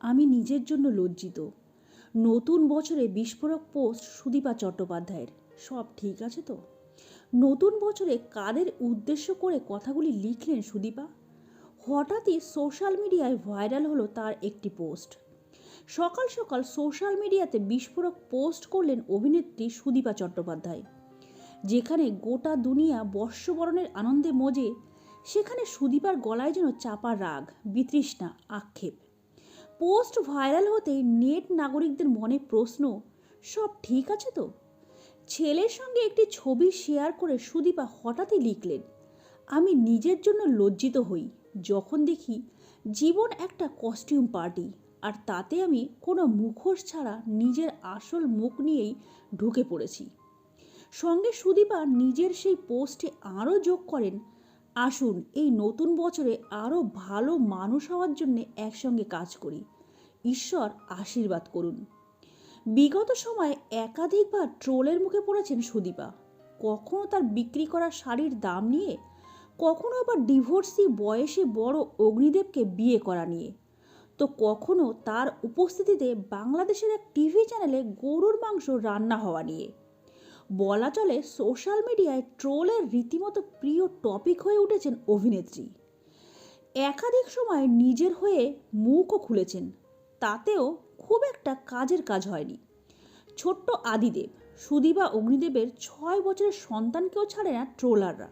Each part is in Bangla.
আমি নিজের জন্য লজ্জিত। নতুন বছরে বিস্ফোরক পোস্ট সুদীপা চট্টোপাধ্যায়ের। সব ঠিক আছে তো? নতুন বছরে কাদের উদ্দেশ্য করে কথাগুলি লিখলেন সুদীপা? হঠাৎই সোশ্যাল মিডিয়ায় ভাইরাল হলো তার একটি পোস্ট। সকাল সকাল সোশ্যাল মিডিয়াতে বিস্ফোরক পোস্ট করলেন অভিনেত্রী সুদীপা চট্টোপাধ্যায়। যেখানে গোটা দুনিয়া বর্ষবরণের আনন্দে মজে, সেখানে সুদীপার গলায় যেন চাপা রাগ, বিতৃষ্ণা, আক্ষেপ। পোস্ট ভাইরাল হতেই নেট নাগরিকদের মনে প্রশ্ন, সব ঠিক আছে তো? ছেলের সঙ্গে একটি ছবি শেয়ার করে সুদীপা হঠাৎই লিখলেন, আমি নিজের জন্য লজ্জিত হই, যখন দেখি জীবন একটা কস্টিউম পার্টি আর তাতে আমি কোনো মুখোশ ছাড়া নিজের আসল মুখ নিয়েই ঢুকে পড়েছি। সঙ্গে সুদীপা নিজের সেই পোস্টে আরও যোগ করেন, আসুন, এই নতুন বছরে আরও ভালো মানুষ হওয়ার জন্য একসঙ্গে কাজ করি। ঈশ্বর আশীর্বাদ করুন। বিগত সময়ে একাধিকবার ট্রোলের মুখে পড়েছেন সুদীপা। কখনো তার বিক্রি করা শাড়ির দাম নিয়ে, কখনো আবার ডিভোর্সি বয়সে বড় অগ্নিদেবকে বিয়ে করা নিয়ে। তো কখনো তার উপস্থিতিতে বাংলাদেশের এক টিভি চ্যানেলে গরুর মাংস রান্না হওয়া নিয়ে। বলা চলে, সোশ্যাল মিডিয়ায় ট্রোলের রীতিমতো প্রিয় টপিক হয়ে উঠেছেন অভিনেত্রী। একাধিক সময় নিজের হয়ে মুখও খুলেছেন। তাতেও খুব একটা কাজের কাজ হয়নি। ছোট্ট আদিদেব, সুদীপা অগ্নিদেবের ছয় বছরের সন্তানকেও ছাড়ে না ট্রোলাররা।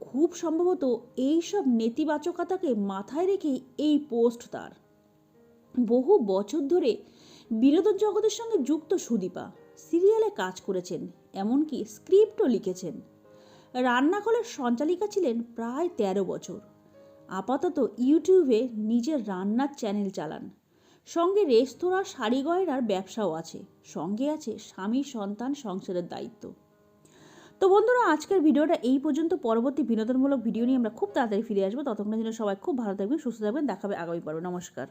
খুব সম্ভবত এই সব নেতিবাচকতাকে মাথায় রেখেই এই পোস্ট তার। বহু বছর ধরে বিনোদন জগতের সঙ্গে যুক্ত সুদীপা সিরিয়ালে কাজ করেছেন, এমনকি স্ক্রিপ্টও লিখেছেন। রান্নাঘরের সঞ্চালিকা ছিলেন প্রায় তেরো বছর। আপাতত ইউটিউবে নিজের রান্নার চ্যানেল চালান। সঙ্গে রেস্তোরাঁ, শাড়ি গয়নার ব্যবসাও আছে। সঙ্গে আছে স্বামী, সন্তান, সংসারের দায়িত্ব। তো বন্ধুরা, আজকের ভিডিওটা এই পর্যন্ত। পরবর্তী বিনোদনমূলক ভিডিও নিয়ে আমরা খুব তাড়াতাড়ি ফিরে আসব। ততক্ষণের জন্য সবাই খুব ভালো থাকবেন, সুস্থ থাকবেন। দেখাবে আগামী পর্ব। নমস্কার।